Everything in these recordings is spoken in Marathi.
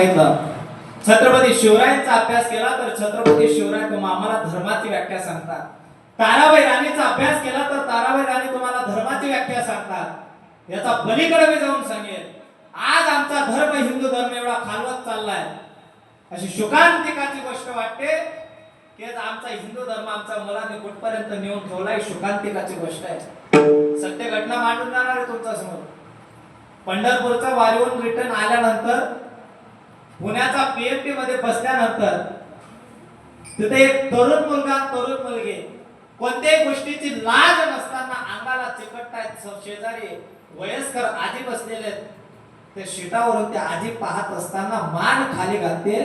सांगितलं छत्रपती शिवरायांचा अभ्यास केला तर छत्रपती शिवराय तुम्हाला आम्हाला धर्माची व्याख्या सांगतात. ताराबाई राणीचा अभ्यास केला तर ताराबाई राणी तुम्हाला धर्माची व्याख्या सांगतात. याचा पलीकडे मी जाऊन सांगेल आज आमचा धर्म हिंदू धर्म एवढा खालवत चाललाय. अशी शुकांतिकाची गोष्ट वाटते की आमचा हिंदू धर्म आमचा मुलांनी कुठपर्यंत नेऊन ठेवलाय शुकांतिकाची गोष्ट आहे. सत्य घटना मांडून जाणार आहे तुमच्यासमोर पंढरपूरचा वारीवरून रिटर्न आल्यानंतर पुण्याचा पीएमपी मध्ये बसल्यानंतर तिथे एक तरुण मुलगा तरुण मुलगी कोणत्याही गोष्टीची लाज नसताना अंगाला चिकटतायत शेजारी वयस्कर आजी बसलेले आहेत. ते शिटावरून ते आजी पाहत असताना मान खाली घालते.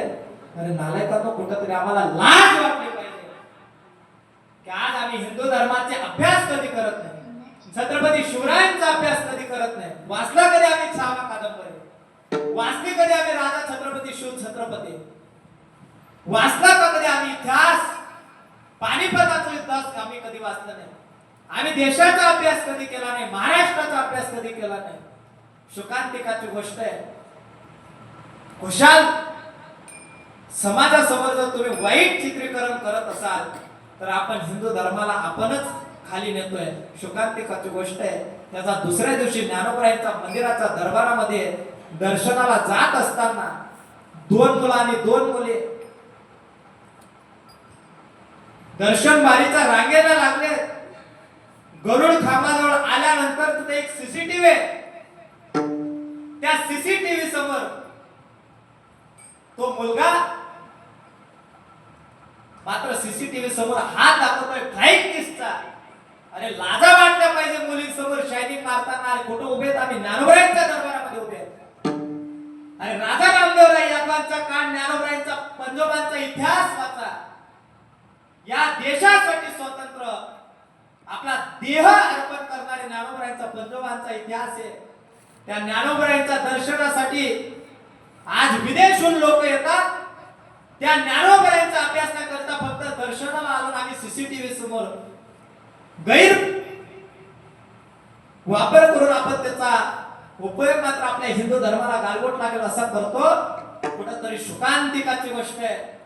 अरे नालायकांनो कुठंतरी आम्हाला लाज वाटली पाहिजे. की आज आम्ही हिंदू धर्माचे अभ्यास कधी करत नाही. छत्रपती शिवरायांचा अभ्यास कधी करत नाही. वाचला कधी आम्ही छावा कादंबरी? वाचली कधी आम्ही राजा छत्रपती शिव छत्रपती. वाचला का कधी आम्ही इतिहास पानिपताचा इतिहास आम्ही कधी वाचला नाही. आम्ही देशाचा अभ्यास कधी केला नाही महाराष्ट्राचा अभ्यास कधी केला नाही. शुकांतिकाची गोष्ट आहे. खुशाल समाजासमोर जर तुम्ही वाईट चित्रीकरण करत असाल तर आपण हिंदू धर्माला आपणच खाली नेतोय. शुकांतिकाची गोष्ट आहे. त्याचा दुसऱ्या दिवशी ज्ञानोबरायांचा मंदिराच्या दरबारामध्ये दर्शनाला जात असताना दोन मुलं आणि दोन मुले. दर्शन बारीचा रांगेला लागले. गरुड खांबाजवळ आल्यानंतर तिथे एक सीसीटीव्ही आहे. त्या सीसीटीव्ही समोर तो मुलगा मात्र सीसीटीव्ही समोर हात दाखवतोय फ्लाईट किसचा अरे लाजा वाटल्या पाहिजे मुलींसमोर शायनिंग मारताना. आणि कुठं उभे आहेत आम्ही? ज्ञानोबरायांच्या दरबार आणि राजा रामदेवराय यादवांचा काळ ज्ञानोबरायांचा पंजोबांचा इतिहास वाचा. या देशासाठी स्वतंत्र आपला देह अर्पण करणारे ज्ञानोबरायांचा पंजोबांचा इतिहास आहे. त्या ज्ञानोबरायांच्या दर्शनासाठी आज विदेशहून लोक येतात. त्या ज्ञानोबरायांचा अभ्यास न करता फक्त दर्शनाला आलो आम्ही सीसीटीव्ही समोर गैर वापर करून आपण त्याचा उपयोग मात्र आपल्या हिंदू धर्माला गालबोट लागेल असा करतो. कुठंतरी सुखांतिकाची गोष्ट आहे.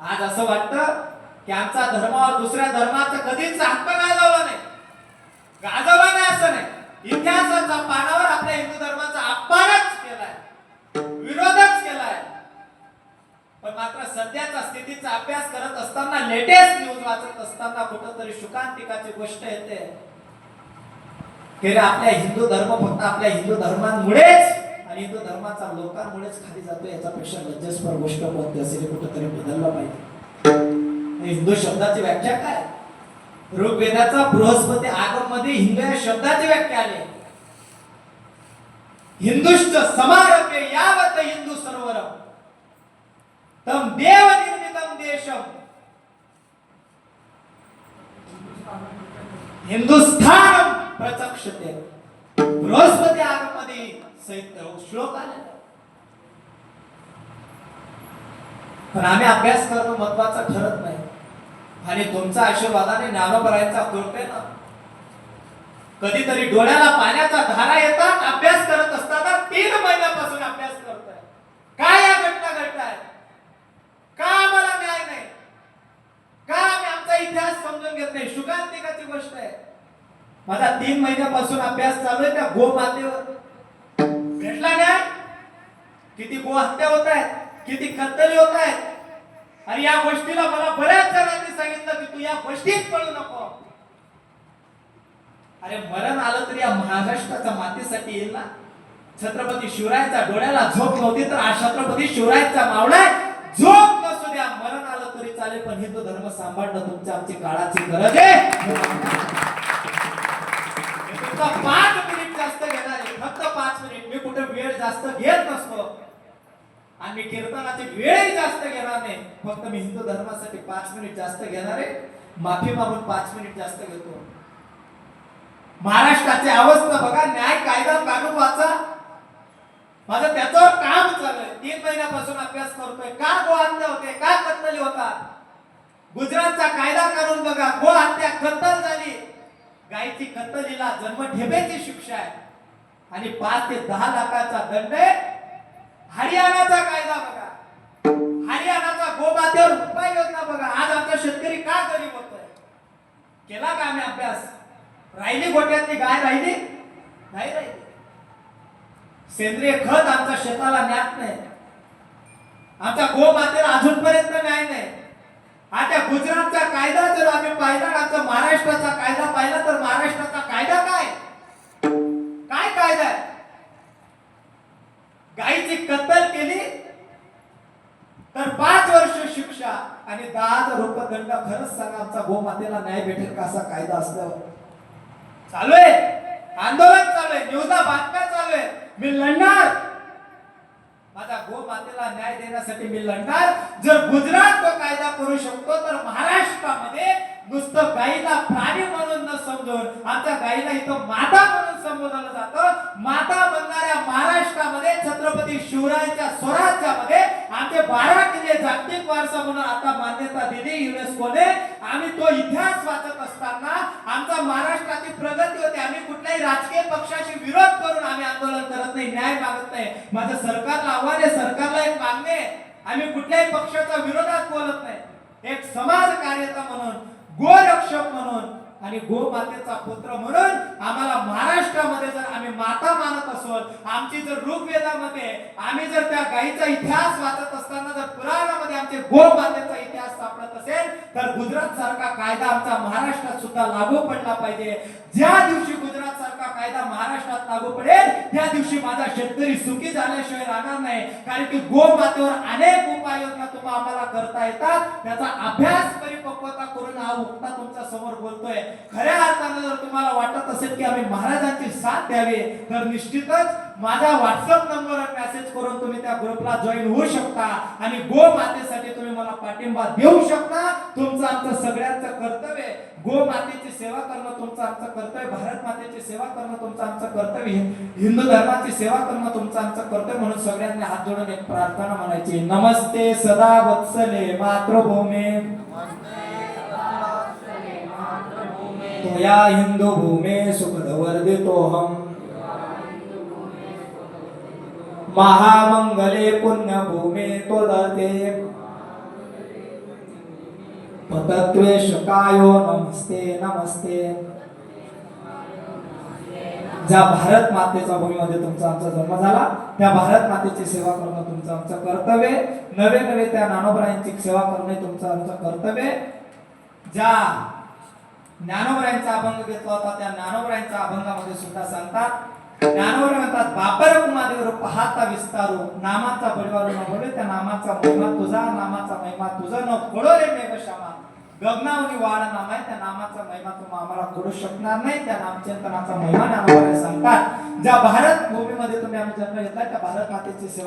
आज असं वाटतं की आमचा धर्मावर दुसऱ्या धर्माचा कधीच हक्क गाजवला नाही. गाजवला नाही असं नाही. इतिहासाच्या पानावर आपल्या हिंदू धर्माचा अपमानच केलाय. विरोधच केलाय. पण मात्र सध्याच्या स्थितीचा अभ्यास करत असताना लेटेस्ट न्यूज वाचत असताना कुठंतरी सुखांतिकाची गोष्ट येते. केलं आपल्या हिंदू धर्म फक्त आपल्या हिंदू धर्मांमुळेच आणि हिंदू धर्माचा लोकांमुळेच खाली जातो याच्यापेक्षा लज्जास्पद गोष्ट कोणती असेल कुठंतरी बदललं पाहिजे. हिंदू शब्दाची व्याख्या काय? ऋग्वेदाचा बृहस्पती आगममध्ये हिंदू या शब्दाची व्याख्या आली. हिंदुश्च समारभ्य यावत हिंदू सरोवर तम देव निर्मितम देशम. हिंदुस्थान प्रचक्षते. बृहस्पती आगममध्ये सहित हो, श्लोक आले पण आम्ही अभ्यास करणं महत्वाचं ठरत नाही. आणि तुमचा आशीर्वादाने ज्ञानोपरायचा ज्ञानोबरायांचा ना? कधीतरी डोळ्याला पाण्याचा धारा येतात अभ्यास करत असताना तीन महिन्यापासून अभ्यास करताय. काय या घटना घडताय? का आम्हाला न्याय नाही? का आम्ही आमचा इतिहास समजून घेत नाही? शुकांतिकाची गोष्ट आहे. माझा तीन महिन्यापासून अभ्यास चालू आहे त्या गोमातेवर भेटला न्याय किती गोहत्या होत आहेत किती कत्तली होत आहेत. आणि या गोष्टीला मला बऱ्याच जणांनी सांगितलं की तू या गोष्टीत पडू नको. अरे मरण आलं तरी या महाराष्ट्राच्या मातीसाठी येईल ना? छत्रपती शिवरायांच्या डोळ्याला झोप नव्हती तर छत्रपती शिवरायांचा मावळा झोप नसू द्या. मरण आलं तरी चालेल पण हिंदू धर्म सांभाळणं तुमच्या आमची काळाची गरज आहे मी तुमचा पाच मिनिट जास्त घेणार आहे फक्त पाच मिनिट मी कुठे वेळ जास्त घेत नसतो आणि मी कीर्तनाची वेळही जास्त घेणार नाही. फक्त मी हिंदू धर्मासाठी पाच मिनिट जास्त घेणार आहे. माफी मागून पाच मिनिट जास्त घेतो. महाराष्ट्राची अवस्था बघा न्याय कायदा कानून वाचा. माझं त्याच्यावर काम चाललंय. तीन महिन्यापासून अभ्यास करतोय. का गो हत्या होते? का कत्तली होता? गुजरातचा कायदा कानून बघा. गो हत्या कत्तल झाली. गायची कत्तलीला जन्म ठेपेची शिक्षा आहे. आणि पाच ते दहा लाखाचा दंड आहे. हरियाणाचा कायदा बघा. हरियाणाचा गोमातेवर उपाययोजना बघा. आज आमचा शेतकरी का गरीब होतोय? केला का आम्ही अभ्यास? राहिली गोट्यातली गाय राहिली? नाही राहिली. सेंद्रिय खत आमच्या शेताला ज्ञात नाही. आमच्या गोमातेला अजूनपर्यंत न्याय नाही. आता गुजरातचा कायदा जर आम्ही पाहिला आमचा महाराष्ट्राचा कायदा पाहिला तर महाराष्ट्राचा कायदा काय काय कायदा आहे गायीची कत्तल केली तर पाच वर्ष शिक्षा आणि दहा हजार रुपये दंड खरंच सांगा आमचा गोमातेला न्याय भेटेल का असा कायदा असल्यावर? चालू आहे. आंदोलन चालू आहे. न्यूजा बातम्या चालू आहे. मी लढणार. माझा गोमातेला न्याय देण्यासाठी मी लढणार. जर गुजरात तो कायदा करू शकतो तर महाराष्ट्रामध्ये नुसतं गाईला प्राणी म्हणून न समजून आमच्या गाईला इथं माता म्हणून संबोधलं जातं. माता म्हणणाऱ्या महाराष्ट्रामध्ये छत्रपती शिवरायांच्या स्वराज्यामध्ये आमचे बारा किल्ले जागतिक वारसा म्हणून आता मान दिली युनेस्कोने आम्ही तो इतिहास वाचत असताना आमचा महाराष्ट्राची प्रगती होते. आम्ही कुठल्याही राजकीय पक्षाशी विरोध करून आम्ही आंदोलन करत नाही न्याय मागत नाही. माझं सरकारला आव्हान आहे सरकारला एक मागणे आम्ही कुठल्याही पक्षाच्या विरोधात बोलत नाही. एक समाज कार्यता म्हणून गोरक्षक म्हणून आणि गोमातेचा पुत्र म्हणून आम्हाला महाराष्ट्रामध्ये जर आम्ही माता मानत असोल आमची जर ऋग्वेदामध्ये आम्ही जर त्या गायीचा इतिहास वाचत असताना जर पुराणामध्ये आमचे गोमातेचा इतिहास सापडत असेल तर गुजरात सारखा कायदा आमचा महाराष्ट्रात सुद्धा लागू पडला पाहिजे. ज्या दिवशी गुजरात सारखा कायदा महाराष्ट्रात लागू पडेल त्या दिवशी माझा शेतकरी सुखी झाल्याशिवाय राहणार नाही. कारण की गोमातेवर अनेक उपाययोजना तुम्हाला आम्हाला करता येतात. त्याचा अभ्यास परिपक्वता करून हा वक्ता तुमच्यासमोर बोलतोय. खऱ्या अर्थानं जर तुम्हाला वाटत असेल की आम्ही महाराजांची साथ द्यावी तर निश्चितच माझा व्हॉट्सअप नंबरवर मेसेज करून तुम्ही त्या ग्रुपला जॉईन होऊ शकता आणि गो मातेसाठी तुम्ही मला पाठिंबा देऊ शकता. तुमचं आमचं सगळ्यांचं कर्तव्य गो मातेची सेवा करणं तुमचं आमचं कर्तव्य भारत मातेची सेवा करणं तुमचं आमचं कर्तव्य हिंदू धर्माची सेवा करणं तुमचं आमचं कर्तव्य म्हणून सगळ्यांनी हात जोडून एक प्रार्थना म्हणायची. नमस्ते सदा वत्सले मातृभूमी. त्वया हिंदू भूमे सुखदवर्दितोऽहम् महामंगले पुण्यभूमे त्वदते पतत्वेशकायो नमस्ते नमस्ते। ज्या भारत मातेच्या भूमीमध्ये तुमचा आमचा जन्म झाला त्या भारत मातेची सेवा करणं तुमचं आमचं कर्तव्य. नवे नवे त्या नानोबरायांची सेवा करणे तुमचं आमचं कर्तव्य. ज्या ज्ञानोबरायांचा अभंग घेतला होता. त्या ज्ञानोबरायांच्या अभंगामध्ये सुद्धा सांगतात ज्ञानोबर म्हणतात बापर कुमादेवर पाहता विस्तारू नामाचा परिवार न बोले त्या नामाचा महिमा तुझा नामाचा महिमा तुझा न खोडो रे मेघ श्यामा. गगनावरी वाढ नाम आहे त्या नामाचा महिमा तुम्ही आम्हाला खोडू शकणार नाही. त्या नामचिंतनाचा महिमा ज्ञानोबर सांगतात. ज्या भारत भूमीमध्ये तुम्ही आम्ही जन्म घेतला त्या भारत मातेची सेवा